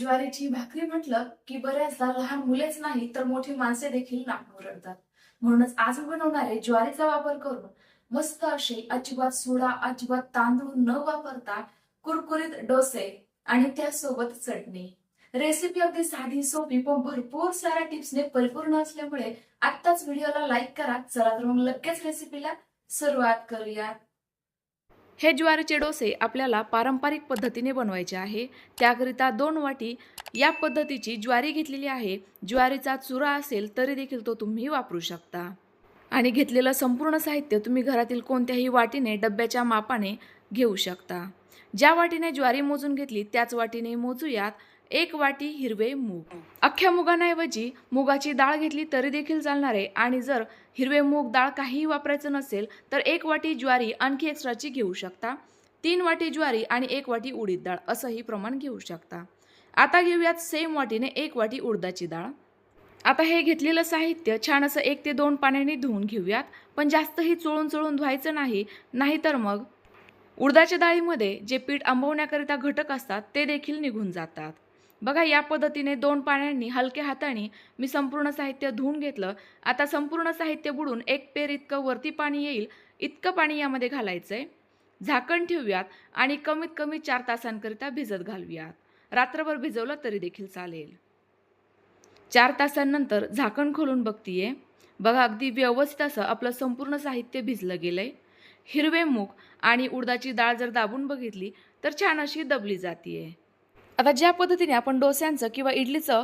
ज्वारीची भाकरी म्हटलं की बऱ्याचदा लहान मुलेच नाही तर मोठी माणसे देखील नाक रडतात. म्हणूनच आज मी बनवणार आहे ज्वारीचा वापर करून मस्त असे अजिबात सोडा अजिबात तांदूळ न वापरता कुरकुरीत डोसे आणि त्यासोबत चटणी. रेसिपी अगदी साधी सोपी पण भरपूर साऱ्या टिप्सने परिपूर्ण असल्यामुळे आत्ताच व्हिडिओला लाईक करा. चला तर मग लगेच रेसिपीला सुरुवात करूया हे ज्वारीचे डोसे आपल्याला पारंपरिक पद्धतीने बनवायचे आहे. त्याकरिता दोन वाटी या पद्धतीची ज्वारी घेतलेली आहे. ज्वारीचा चुरा असेल तरी देखील तो तुम्ही वापरू शकता. आणि घेतलेलं संपूर्ण साहित्य तुम्ही घरातील कोणत्याही वाटीने डब्याच्या मापाने घेऊ शकता. ज्या वाटीने ज्वारी मोजून घेतली त्याच वाटीने मोजूयात. एक वाटी हिरवे मूग. अख्ख्या मुगांऐवजी मुगाची डाळ घेतली तरी देखील चालणारे आणि जर हिरवे मूग डाळ काहीही वापरायचं नसेल तर एक वाटी ज्वारी आणखी एक्स्ट्राची घेऊ शकता. तीन वाटी ज्वारी आणि एक वाटी उडीद डाळ असंही प्रमाण घेऊ शकता. आता घेऊयात सेम वाटीने एक वाटी उडदाची डाळ. आता हे घेतलेलं साहित्य छान असं एक ते दोन पाण्याने धुवून घेऊयात पण जास्तही चोळून चोळून धुवायचं नाही नाहीतर मग उडदाच्या डाळीमध्ये जे पीठ आंबवण्याकरिता घटक असतात ते देखील निघून जातात. बघा या पद्धतीने दोन पाण्यांनी हलक्या हाताने मी संपूर्ण साहित्य धुवून घेतलं. आता संपूर्ण साहित्य बुडून एक पेर इतकं वरती पाणी येईल इतकं पाणी यामध्ये घालायचं आहे झाकण ठेवूयात आणि कमीत कमी चार तासांकरिता भिजत घालूयात. रात्रभर भिजवलं तरी देखील चालेल. चार तासांनंतर झाकण खोलून बघतीये. बघा अगदी व्यवस्थित असं आपलं संपूर्ण साहित्य भिजलं गेलंय. हिरवे मूग आणि उडदाची डाळ जर दाबून बघितली तर छान अशी दबली जातीये. आता ज्या पद्धतीने आपण डोस्यांचं किंवा इडलीचं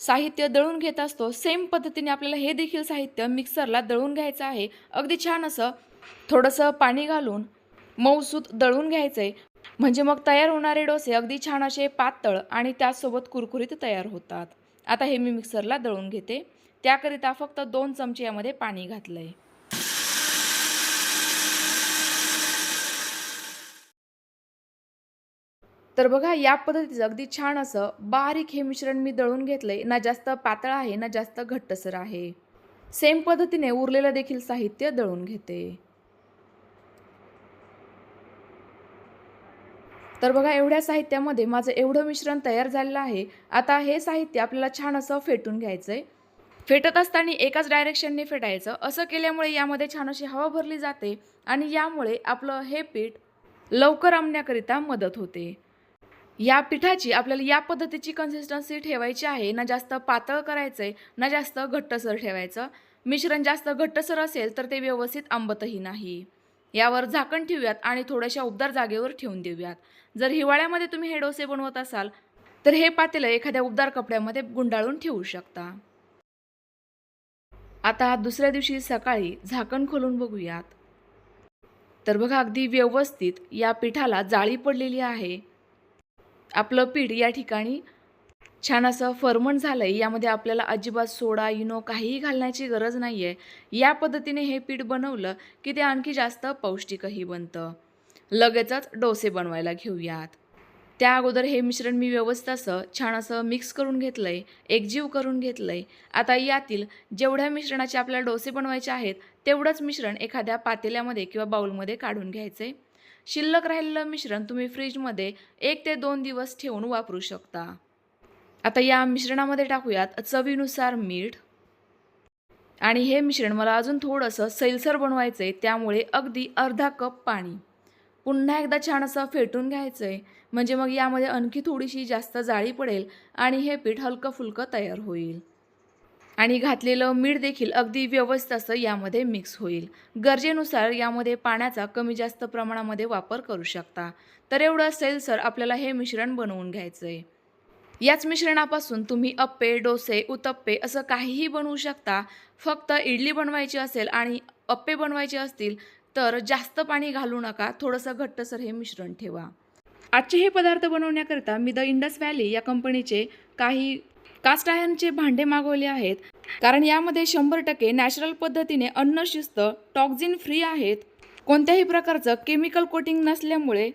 साहित्य दळून घेत असतो सेम पद्धतीने आपल्याला हे देखील साहित्य मिक्सरला दळून घ्यायचं आहे. अगदी छान असं थोडंसं पाणी घालून मऊसूत दळून घ्यायचं आहे म्हणजे मग तयार होणारे डोसे अगदी छान असे पातळ आणि त्यासोबत कुरकुरीत तयार होतात. आता हे मी मिक्सरला दळून घेते. त्याकरिता फक्त दोन चमचे यामध्ये पाणी घातलं आहे तर बघा या पद्धतीचं अगदी छान असं बारीक हे मिश्रण मी दळून घेतलंय. ना जास्त पातळ आहे ना जास्त घट्टसर आहे. सेम पद्धतीने उरलेलं देखील साहित्य दळून घेते. तर बघा एवढ्या साहित्यामध्ये माझं एवढं मिश्रण तयार झालेलं आहे. आता हे साहित्य आपल्याला छान असं फेटून घ्यायचं आहे फेटत असताना एकाच डायरेक्शनने फेटायचं. असं केल्यामुळे यामध्ये छान अशी हवा भरली जाते आणि यामुळे आपलं हे पीठ लवकर आमण्याकरिता मदत होते. या पिठाची आपल्याला या पद्धतीची कन्सिस्टन्सी ठेवायची आहे. ना जास्त पातळ करायचं आहे ना जास्त घट्टसर ठेवायचं. मिश्रण जास्त घट्टसर असेल तर ते व्यवस्थित आंबतही नाही. यावर झाकण ठेवूयात आणि थोड्याशा उबदार जागेवर ठेवून देऊयात. जर हिवाळ्यामध्ये तुम्ही हे डोसे बनवत असाल तर हे पातेलं एखाद्या उबदार कपड्यामध्ये गुंडाळून ठेवू शकता. आता दुसऱ्या दिवशी सकाळी झाकण खोलून बघूयात. तर बघा अगदी व्यवस्थित या पिठाला जाळी पडलेली आहे. आपलं पीठ या ठिकाणी छान असं फर्मंट झालं आहे यामध्ये आपल्याला अजिबात सोडा इनो काहीही घालण्याची गरज नाही आहे या पद्धतीने हे पीठ बनवलं की ते आणखी जास्त पौष्टिकही बनतं. लगेचच डोसे बनवायला घेऊयात. त्या अगोदर हे मिश्रण मी व्यवस्थित असं छान असं मिक्स करून घेतलं आहे एकजीव करून घेतलं आहे आता यातील जेवढ्या मिश्रणाचे आपल्याला डोसे बनवायचे आहेत तेवढंच मिश्रण एखाद्या पातेल्यामध्ये किंवा बाउलमध्ये काढून घ्यायचं आहे शिल्लक राहिलेलं मिश्रण तुम्ही फ्रीजमध्ये एक ते दोन दिवस ठेवून वापरू शकता. आता या मिश्रणामध्ये टाकूयात चवीनुसार मीठ. आणि हे मिश्रण मला अजून थोडंसं सैलसर बनवायचं आहे त्यामुळे अगदी अर्धा कप पाणी. पुन्हा एकदा छान असं फेटून घ्यायचं आहे म्हणजे मग यामध्ये आणखी थोडीशी जास्त जाळी पडेल आणि हे पीठ हलकं फुलकं तयार होईल. आणि घातलेलं मीठ देखील अगदी व्यवस्थित असं यामध्ये मिक्स होईल. गरजेनुसार यामध्ये पाण्याचा कमी जास्त प्रमाणामध्ये वापर करू शकता. तर एवढं असेल सर आपल्याला हे मिश्रण बनवून घ्यायचं आहे याच मिश्रणापासून तुम्ही अप्पे डोसे उत्तप्पे असं काहीही बनवू शकता. फक्त इडली बनवायची असेल आणि अप्पे बनवायचे असतील तर जास्त पाणी घालू नका. थोडंसं घट्टसर हे मिश्रण ठेवा. आजचे हे पदार्थ बनवण्याकरिता मी द इंडस व्हॅली या कंपनीचे काही कास्ट आयर्नचे भांडे मागवले आहेत. कारण यामध्ये शंभर टक्के नॅचरल पद्धतीने अन्न शिस्त टॉक्झिन फ्री आहेत. कोणत्याही प्रकारचं केमिकल कोटिंग नसल्यामुळे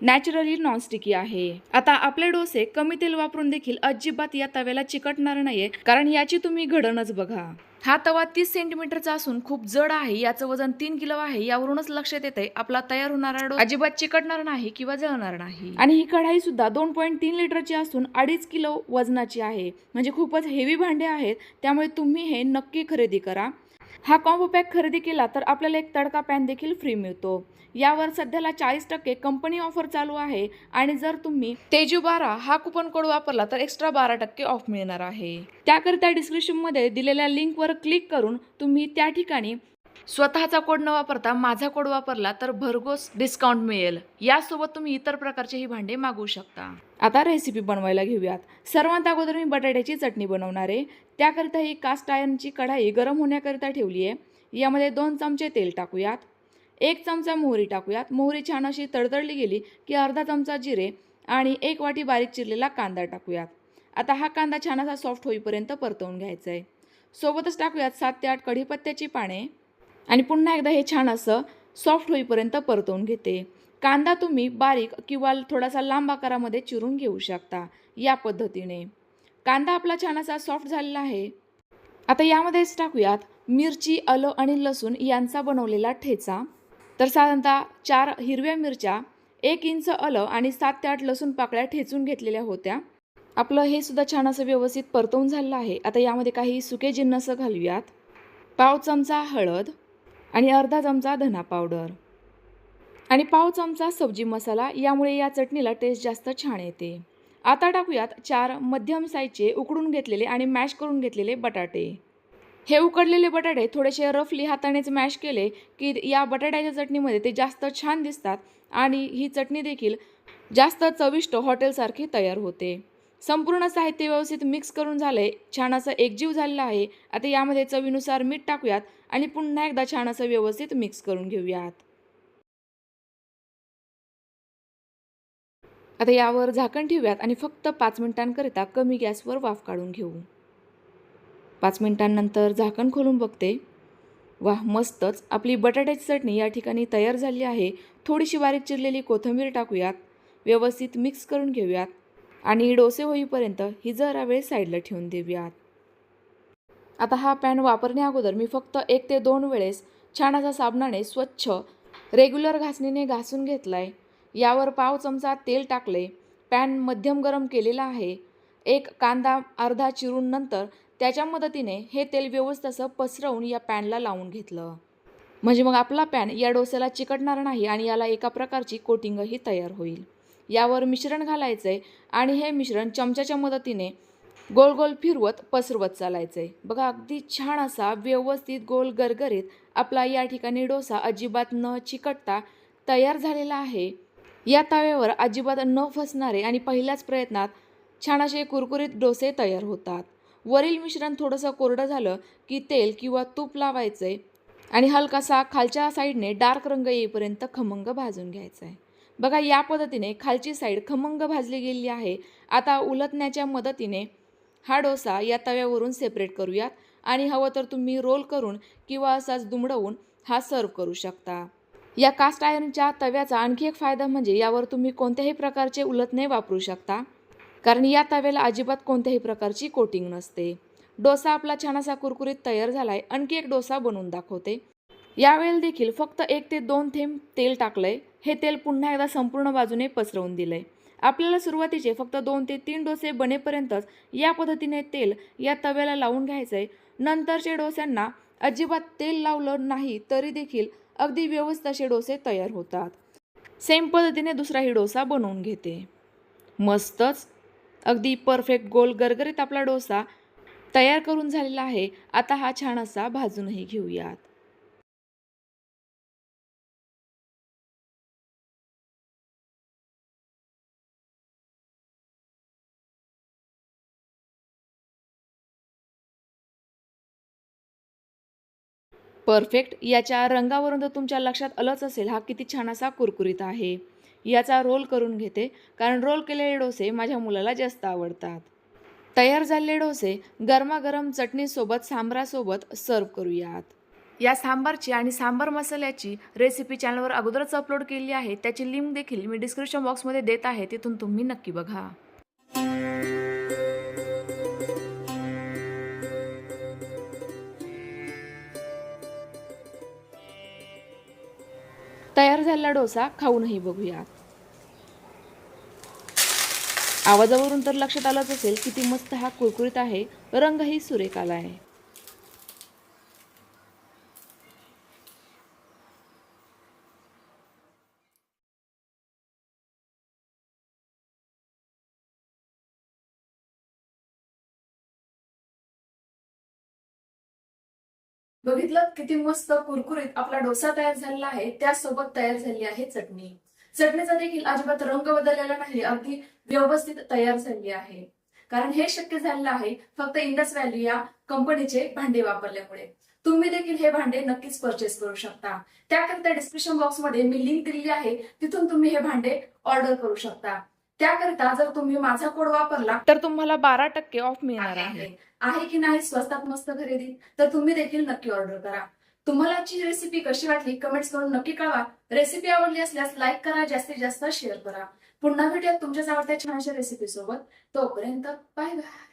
नॅचरली नॉनस्टिकी आहे. आता आपले डोसे कमी तेल वापरून देखील अजिबात या तव्याला चिकटणार नाहीये कारण याची तुम्ही घडणच बघा. हा तवा तीस सेंटीमीटरचा असून खूप जड आहे याचं वजन तीन किलो आहे यावरूनच लक्षात येते आपला तयार होणारा डो अजिबात चिकटणार नाही किंवा जळणार नाही. आणि ही कढाई सुद्धा दोन पॉईंट तीन लिटरची असून अडीच किलो वजनाची आहे. म्हणजे खूपच हेवी भांडे आहेत त्यामुळे तुम्ही हे नक्की खरेदी करा. हा कॉम्बो पॅक खरेदी केला तर आपल्याला एक तडका पॅन देखील फ्री मिळतो. यावर सध्याला चाळीस टक्के कंपनी ऑफर चालू आहे आणि जर तुम्ही तेजू बारा हा कुपन कोड वापरला तर एक्स्ट्रा बारा टक्के ऑफ मिळणार आहे. त्याकरिता डिस्क्रिप्शनमध्ये दिलेल्या लिंकवर क्लिक करून तुम्ही त्या ठिकाणी स्वतःचा कोड न वापरता माझा कोड वापरला तर भरघोस डिस्काउंट मिळेल. यासोबत तुम्ही इतर प्रकारचेही भांडे मागवू शकता. आता रेसिपी बनवायला घेऊयात. सर्वात अगोदर मी बटाट्याची चटणी बनवणार आहे. त्याकरिता ही कास्ट आयर्नची कढाई गरम होण्याकरिता ठेवली आहे. यामध्ये दोन चमचे तेल टाकूयात. एक चमचा मोहरी टाकूयात. मोहरी छान अशी तडतडली गेली की अर्धा चमचा जिरे आणि एक वाटी बारीक चिरलेला कांदा टाकूयात. आता हा कांदा छान असा सॉफ्ट होईपर्यंत परतवून घ्यायचा आहे. सोबतच टाकूयात सात ते आठ कढीपत्त्याची पाने. आणि पुन्हा एकदा हे छान असं सॉफ्ट होईपर्यंत परतवून घेते. कांदा तुम्ही बारीक किंवा थोडासा लांब आकारामध्ये चिरून घेऊ शकता या पद्धतीने. कांदा आपला छान असा सॉफ्ट झालेला आहे. आता यामध्येच टाकूयात मिरची आलं आणि लसूण यांचा बनवलेला ठेचा. तर साधारणतः चार हिरव्या मिरच्या एक इंच आलं आणि सात ते आठ लसूण पाकळ्या ठेचून घेतलेल्या होत्या. आपलं हे सुद्धा छान असं व्यवस्थित परतवून झालेलं आहे. आता यामध्ये काही सुके जिन्नस घालूयात. पाव चमचा हळद आणि अर्धा चमचा धना पावडर. आणि पाव चमचा सब्जी मसाला यामुळे या चटणीला टेस्ट जास्त छान येते. आता टाकूयात चार मध्यम साईजचे उकडून घेतलेले आणि मॅश करून घेतलेले बटाटे. हे उकडलेले बटाटे थोडेसे रफली हातानेच मॅश केले की या बटाट्याच्या चटणीमध्ये ते जास्त छान दिसतात आणि ही चटणी देखील जास्त चविष्ट हॉटेलसारखी तयार होते. संपूर्ण साहित्य व्यवस्थित मिक्स करून झाले छान असं एकजीव झालेलं आहे. आता यामध्ये चवीनुसार मीठ टाकूयात. आणि पुन्हा एकदा छान असं व्यवस्थित मिक्स करून घेऊयात. आता यावर झाकण ठेवूयात आणि फक्त पाच मिनिटांकरिता कमी गॅसवर वाफ काढून घेऊ. पाच मिनिटांनंतर झाकण खोलून बघते. वाह मस्तच! आपली बटाट्याची चटणी या ठिकाणी तयार झाली आहे. थोडीशी बारीक चिरलेली कोथिंबीर टाकूयात. व्यवस्थित मिक्स करून घेऊयात. आणि डोसे होईपर्यंत ही जरा वेळ साईडला ठेवून देऊयात. आता हा पॅन वापरण्या अगोदर मी फक्त एक ते दोन वेळेस छान असा साबणाने स्वच्छ रेग्युलर घासणीने घासून घेतला आहे यावर पाव चमचा तेल टाकले. पॅन मध्यम गरम केलेला आहे. एक कांदा अर्धा चिरून नंतर त्याच्या मदतीने हे तेल व्यवस्थित असं पसरवून या पॅनला लावून घेतलं. म्हणजे मग आपला पॅन या डोस्याला चिकटणार नाही आणि याला एका प्रकारची कोटिंगही तयार होईल. यावर मिश्रण घालायचं आहे आणि हे मिश्रण चमच्याच्या मदतीने गोल गोल फिरवत पसरवत चालायचं आहे बघा अगदी छान असा व्यवस्थित गोल गरगरीत आपला या ठिकाणी डोसा अजिबात न चिकटता तयार झालेला आहे. या तव्यावर अजिबात न फसणारे आणि पहिल्याच प्रयत्नात छान असे कुरकुरीत डोसे तयार होतात. वरील मिश्रण थोडंसं कोरडं झालं की तेल किंवा तूप लावायचं आहे आणि हलकासा खालच्या साईडने डार्क रंग येईपर्यंत खमंग भाजून घ्यायचा आहे बघा या पद्धतीने खालची साईड खमंग भाजली गेली आहे. आता उलटण्याच्या मदतीने हा डोसा या तव्यावरून सेपरेट करूयात. आणि हवं तर तुम्ही रोल करून किंवा असाच दुमडवून हा सर्व करू शकता. या कास्ट आयर्नच्या तव्याचा आणखी एक फायदा म्हणजे यावर तुम्ही कोणत्याही प्रकारचे उलटणे वापरू शकता. कारण या तव्याला अजिबात कोणत्याही प्रकारची कोटिंग नसते. डोसा आपला छान असा कुरकुरीत तयार झालाय आणखी एक डोसा बनवून दाखवते. यावेळेला देखील फक्त एक ते दोन थेंब तेल टाकलंय. हे तेल पुन्हा एकदा संपूर्ण बाजूने पसरवून दिलंय. आपल्याला सुरुवातीचे फक्त दोन ते तीन डोसे बनेपर्यंतच या पद्धतीने तेल या तव्याला लावून घ्यायचं आहे नंतरच्या डोस्यांना अजिबात तेल लावलं नाही तरी देखील अगदी व्यवस्थित असे डोसे तयार होतात. सेम पद्धतीने दुसराही डोसा बनवून घेते. मस्तच! अगदी परफेक्ट गोल गरगरीत आपला डोसा तयार करून झालेला आहे. आता हा छान असा भाजूनही घेऊयात. परफेक्ट. याच्या रंगावरून तर तुमच्या लक्षात आलंच असेल हा किती छान असा कुरकुरीत आहे. याचा रोल करून घेते कारण रोल केलेले डोसे माझ्या मुलाला जास्त आवडतात. तयार झालेले डोसे गरमागरम चटणीसोबत सांबरासोबत सर्व करूयात. या सांबारची आणि सांबार मसाल्याची रेसिपी चॅनलवर अगोदरच अपलोड केली आहे त्याची लिंक देखील मी डिस्क्रिप्शन बॉक्समध्ये देत आहे तिथून तुम्ही नक्की बघा. तयार झालेला डोसा खाऊनही बघूया. आवाजावरून तर लक्षात आलंच असेल किती मस्त हा कुरकुरीत आहे. रंगही सुरेख आला आहे. बघितलं किती मस्त कुरकुरीत आपला डोसा तयार झालेला आहे त्यासोबत तयार झाली आहे चटणी. चटणीचा देखील अजिबात रंग बदललेला नाही अगदी व्यवस्थित तयार झाली आहे. कारण हे शक्य झालेलं आहे फक्त इंडस व्हॅली या कंपनीचे भांडे वापरल्यामुळे. तुम्ही देखील हे भांडे नक्कीच परचेस करू शकता. त्याकरिता डिस्क्रिप्शन बॉक्समध्ये मी लिंक दिलेली आहे तिथून तुम्ही हे भांडे ऑर्डर करू शकता. त्याकरिता जर तुम्ही माझा कोड वापरला तर तुम्हाला बारा टक्के ऑफ मिळणार आहे आहे. की नाही? स्वस्तात मस्त खरेदी. तर तुम्ही देखील नक्की ऑर्डर करा. तुम्हाला आजची रेसिपी कशी वाटली कमेंट्स करून नक्की कळवा. रेसिपी आवडली असल्यास लाईक करा जास्तीत जास्त शेअर करा. पुन्हा भेटूयात तुमच्याच आवडत्या छानशा रेसिपी सोबत. तोपर्यंत बाय बाय